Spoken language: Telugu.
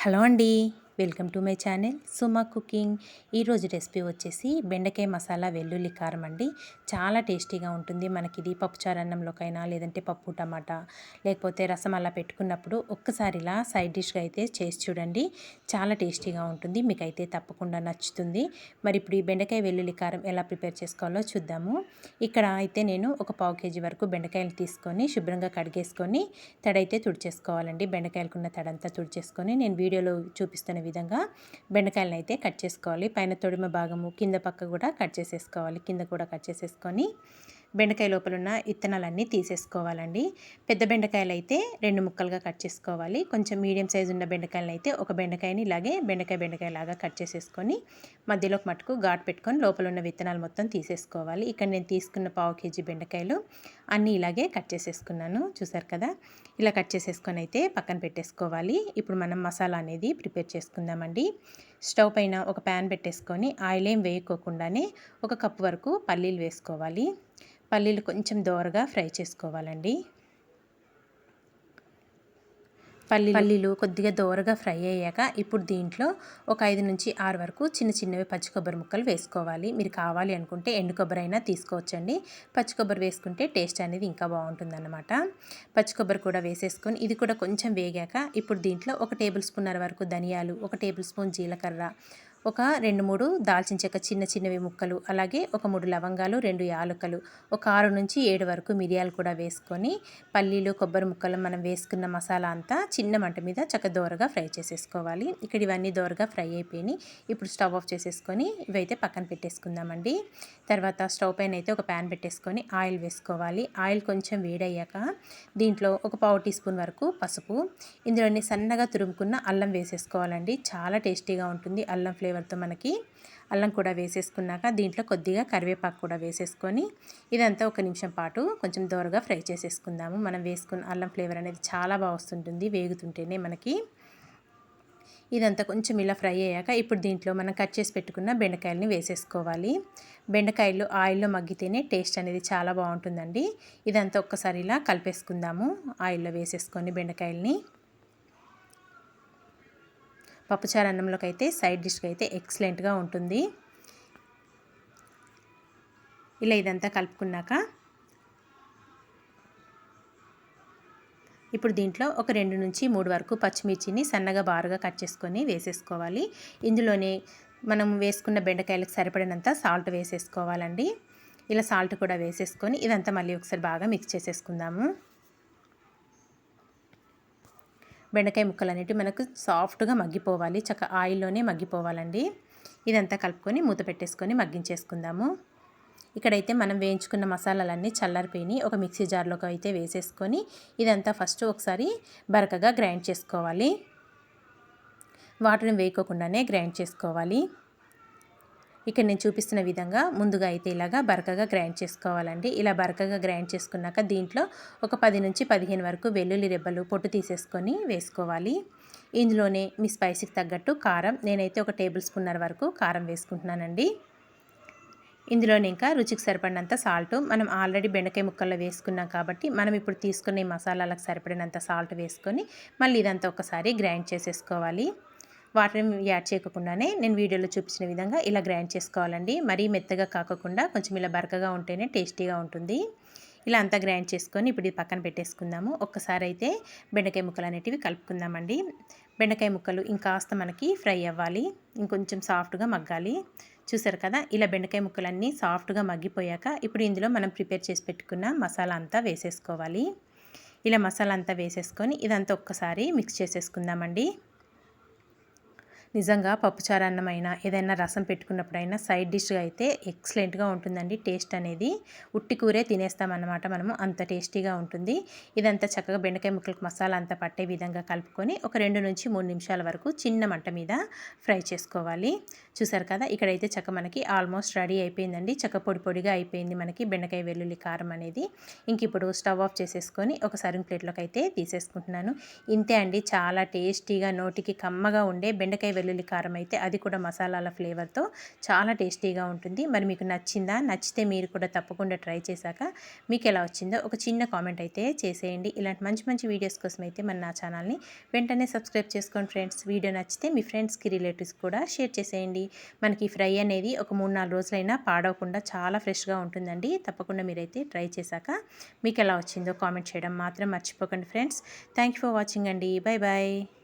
హలో అండి. Welcome to my channel Suma cooking. ఈరోజు రెసిపీ వచ్చేసి బెండకాయ మసాలా వెల్లుల్లి కారం అండి. చాలా టేస్టీగా ఉంటుంది. మనకి ఇది పప్పుచారు అన్నంలోకైనా లేదంటే పప్పు టమాటా లేకపోతే రసం అలా పెట్టుకున్నప్పుడు ఒక్కసారి ఇలా సైడ్ డిష్గా అయితే చేసి చూడండి. చాలా టేస్టీగా ఉంటుంది. మీకు అయితే తప్పకుండా నచ్చుతుంది. మరి ఇప్పుడు ఈ బెండకాయ వెల్లుల్లి కారం ఎలా ప్రిపేర్ చేసుకోవాలో చూద్దాము. ఇక్కడ అయితే నేను ఒక పావు కేజీ వరకు బెండకాయలు తీసుకొని శుభ్రంగా కడిగేసుకొని తడైతే తుడిచేసుకోవాలండి. బెండకాయలకున్న తడంతా తుడిచేసుకొని నేను వీడియోలో చూపిస్తున్న విధంగా బెండకాయలను అయితే కట్ చేసుకోవాలి. పైన తొడిమ భాగము కింద పక్క కూడా కట్ చేసేసుకోవాలి. కింద కూడా కట్ చేసేసుకొని బెండకాయ లోపల ఉన్న ఇత్తనాలన్నీ తీసేసుకోవాలండి. పెద్ద బెండకాయలు అయితే రెండు ముక్కలుగా కట్ చేసుకోవాలి. కొంచెం మీడియం సైజు ఉన్న బెండకాయలు అయితే ఒక బెండకాయని ఇలాగే బెండకాయ బెండకాయ లాగా కట్ చేసేసుకొని మధ్యలోకి మటుకు ఘాట్ పెట్టుకొని లోపల ఉన్న విత్తనాలు మొత్తం తీసేసుకోవాలి. ఇక్కడ నేను తీసుకున్న పావు కేజీ బెండకాయలు అన్నీ ఇలాగే కట్ చేసేసుకున్నాను. చూసారు కదా? ఇలా కట్ చేసేసుకొని అయితే పక్కన పెట్టేసుకోవాలి. ఇప్పుడు మనం మసాలా అనేది ప్రిపేర్ చేసుకుందామండి. స్టవ్ పైన ఒక ప్యాన్ పెట్టేసుకొని ఆయిల్ ఏం వేయకోకుండానే ఒక కప్పు వరకు పల్లీలు వేసుకోవాలి. పల్లీలు కొంచెం దోరగా ఫ్రై చేసుకోవాలండి. పల్లి పల్లీలు కొద్దిగా దోరగా ఫ్రై అయ్యాక ఇప్పుడు దీంట్లో ఒక ఐదు నుంచి ఆరు వరకు చిన్న చిన్నవి పచ్చి కొబ్బరి ముక్కలు వేసుకోవాలి. మీరు కావాలి అనుకుంటే ఎండు కొబ్బరి అయినా తీసుకోవచ్చండి. పచ్చి కొబ్బరి వేసుకుంటే టేస్ట్ అనేది ఇంకా బాగుంటుందన్నమాట. పచ్చి కొబ్బరి కూడా వేసేసుకొని ఇది కూడా కొంచెం వేగాక ఇప్పుడు దీంట్లో ఒక టేబుల్ స్పూన్నర వరకు ధనియాలు ఒక టేబుల్ స్పూన్ జీలకర్ర ఒక రెండు మూడు దాల్చిన చెక్క చిన్న చిన్నవి ముక్కలు అలాగే ఒక మూడు లవంగాలు రెండు యాలకులు ఒక ఆరు నుంచి ఏడు వరకు మిరియాలు కూడా వేసుకొని పల్లీలు కొబ్బరి ముక్కలు మనం వేసుకున్న మసాలా అంతా చిన్న మంట మీద చక్క దోరగా ఫ్రై చేసేసుకోవాలి. ఇక్కడ ఇవన్నీ దోరగా ఫ్రై అయిపోయినాయి. ఇప్పుడు స్టవ్ ఆఫ్ చేసేసుకొని ఇవైతే పక్కన పెట్టేసుకుందామండి. తర్వాత స్టవ్ పైన అయితే ఒక ప్యాన్ పెట్టేసుకొని ఆయిల్ వేసుకోవాలి. ఆయిల్ కొంచెం వేడయ్యాక దీంట్లో ఒక పావు టీ స్పూన్ వరకు పసుపు ఇందులోనే సన్నగా తురుముకున్న అల్లం వేసేసుకోవాలండి. చాలా టేస్టీగా ఉంటుంది. అల్లం ఫ్లేవర్ ఫ్లేవర్తో మనకి అల్లం కూడా వేసేసుకున్నాక దీంట్లో కొద్దిగా కరివేపాకు కూడా వేసేసుకొని ఇదంతా ఒక నిమిషం పాటు కొంచెం దోరగా ఫ్రై చేసేసుకుందాము. మనం వేసుకున్న అల్లం ఫ్లేవర్ అనేది చాలా బాగా వస్తుంటుంది వేగుతుంటేనే మనకి. ఇదంతా కొంచెం ఇలా ఫ్రై అయ్యాక ఇప్పుడు దీంట్లో మనం కట్ చేసి పెట్టుకున్న బెండకాయలని వేసేసుకోవాలి. బెండకాయలు ఆయిల్లో మగ్గితేనే టేస్ట్ అనేది చాలా బాగుంటుందండి. ఇదంతా ఒక్కసారి ఇలా కలిపేసుకుందాము. ఆయిల్లో వేసేసుకొని బెండకాయలని. పప్పుచారు అన్నంలోకి అయితే సైడ్ డిష్కి అయితే ఎక్సలెంట్గా ఉంటుంది. ఇలా ఇదంతా కలుపుకున్నాక ఇప్పుడు దీంట్లో ఒక రెండు నుంచి మూడు వరకు పచ్చిమిర్చిని సన్నగా బారుగా కట్ చేసుకొని వేసేసుకోవాలి. ఇందులోనే మనం వేసుకున్న బెండకాయలకు సరిపడినంత సాల్ట్ వేసేసుకోవాలండి. ఇలా సాల్ట్ కూడా వేసేసుకొని ఇదంతా మళ్ళీ ఒకసారి బాగా మిక్స్ చేసేసుకుందాము. బెండకాయ ముక్కలు అనేవి మనకు సాఫ్ట్గా మగ్గిపోవాలి చక్క ఆయిల్లోనే మగ్గిపోవాలండి. ఇదంతా కలుపుకొని మూత పెట్టేసుకొని మగ్గించేసుకుందాము. ఇక్కడైతే మనం వేయించుకున్న మసాలాలన్నీ చల్లారిపోయి ఒక మిక్సీ జార్లోకి అయితే వేసేసుకొని ఇదంతా ఫస్ట్ ఒకసారి బరకగా గ్రైండ్ చేసుకోవాలి. వాటర్ని వేయకోకుండానే గ్రైండ్ చేసుకోవాలి. ఇక్కడ నేను చూపిస్తున్న విధంగా ముందుగా అయితే ఇలాగా బరకగా గ్రైండ్ చేసుకోవాలండి. ఇలా బరకగా గ్రైండ్ చేసుకున్నాక దీంట్లో ఒక పది నుంచి పదిహేను వరకు వెల్లుల్లి రెబ్బలు పొట్టు తీసేసుకొని వేసుకోవాలి. ఇందులోనే మీ స్పైసీకి తగ్గట్టు కారం నేనైతే ఒక టేబుల్ స్పూన్నర వరకు కారం వేసుకుంటున్నానండి. ఇందులోనే ఇంకా రుచికి సరిపడినంత సాల్ట్ మనం ఆల్రెడీ బెండకాయ ముక్కల్లో వేసుకున్నాం కాబట్టి మనం ఇప్పుడు తీసుకునే మసాలాలకు సరిపడినంత సాల్ట్ వేసుకొని మళ్ళీ ఇదంతా ఒకసారి గ్రైండ్ చేసేసుకోవాలి. వాటర్ యాడ్ చేయకుండానే నేను వీడియోలో చూపించిన విధంగా ఇలా గ్రైండ్ చేసుకోవాలండి. మరీ మెత్తగా కాకుండా కొంచెం ఇలా బరకగా ఉంటేనే టేస్టీగా ఉంటుంది. ఇలా అంతా గ్రైండ్ చేసుకొని ఇప్పుడు ఇది పక్కన పెట్టేసుకుందాము. ఒక్కసారి అయితే బెండకాయ ముక్కలు అనేటివి కలుపుకుందామండి. బెండకాయ ముక్కలు ఇంకాస్త మనకి ఫ్రై అవ్వాలి. ఇంకొంచెం సాఫ్ట్గా మగ్గాలి. చూసారు కదా? ఇలా బెండకాయ ముక్కలన్నీ సాఫ్ట్గా మగ్గిపోయాక ఇప్పుడు ఇందులో మనం ప్రిపేర్ చేసి పెట్టుకున్న మసాలా అంతా వేసేసుకోవాలి. ఇలా మసాలా అంతా వేసేసుకొని ఇదంతా ఒక్కసారి మిక్స్ చేసేసుకుందామండి. నిజంగా పప్పుచారన్నమైనా ఏదైనా రసం పెట్టుకున్నప్పుడైనా సైడ్ డిష్గా అయితే ఎక్సలెంట్గా ఉంటుందండి టేస్ట్ అనేది. ఉట్టి కూరే తినేస్తామన్నమాట మనము అంత టేస్టీగా ఉంటుంది. ఇదంతా చక్కగా బెండకాయ ముక్కలకు మసాలా అంతా పట్టే విధంగా కలుపుకొని ఒక రెండు నుంచి మూడు నిమిషాల వరకు చిన్న మంట మీద ఫ్రై చేసుకోవాలి. చూసారు కదా ఇక్కడైతే చక్క మనకి ఆల్మోస్ట్ రెడీ అయిపోయిందండి. చక్క పొడి పొడిగా అయిపోయింది మనకి బెండకాయ వెల్లుల్లి కారం అనేది. ఇంక ఇప్పుడు స్టవ్ ఆఫ్ చేసేసుకొని ఒక సర్వింగ్ ప్లేట్లోకి అయితే తీసేసుకుంటున్నాను. ఇంతే అండి చాలా టేస్టీగా నోటికి కమ్మగా ఉండే బెండకాయ వెల్లుల్లి కారం అయితే అది కూడా మసాలాల ఫ్లేవర్తో చాలా టేస్టీగా ఉంటుంది. మరి మీకు నచ్చిందా? నచ్చితే మీరు కూడా తప్పకుండా ట్రై చేశాక మీకు ఎలా వచ్చిందో ఒక చిన్న కామెంట్ అయితే చేసేయండి. ఇలాంటి మంచి మంచి వీడియోస్ కోసం అయితే మన నా ఛానల్ని వెంటనే సబ్స్క్రైబ్ చేసుకోండి ఫ్రెండ్స్. వీడియో నచ్చితే మీ ఫ్రెండ్స్కి రిలేటివ్స్ కూడా షేర్ చేసేయండి. మనకి ఫ్రై అనేది ఒక మూడు నాలుగు రోజులైనా పాడవకుండా చాలా ఫ్రెష్గా ఉంటుందండి. తప్పకుండా మీరైతే ట్రై చేశాక మీకు ఎలా వచ్చిందో కామెంట్ చేయడం మాత్రం మర్చిపోకండి ఫ్రెండ్స్. థ్యాంక్ ఫర్ వాచింగ్ అండి. Bye bye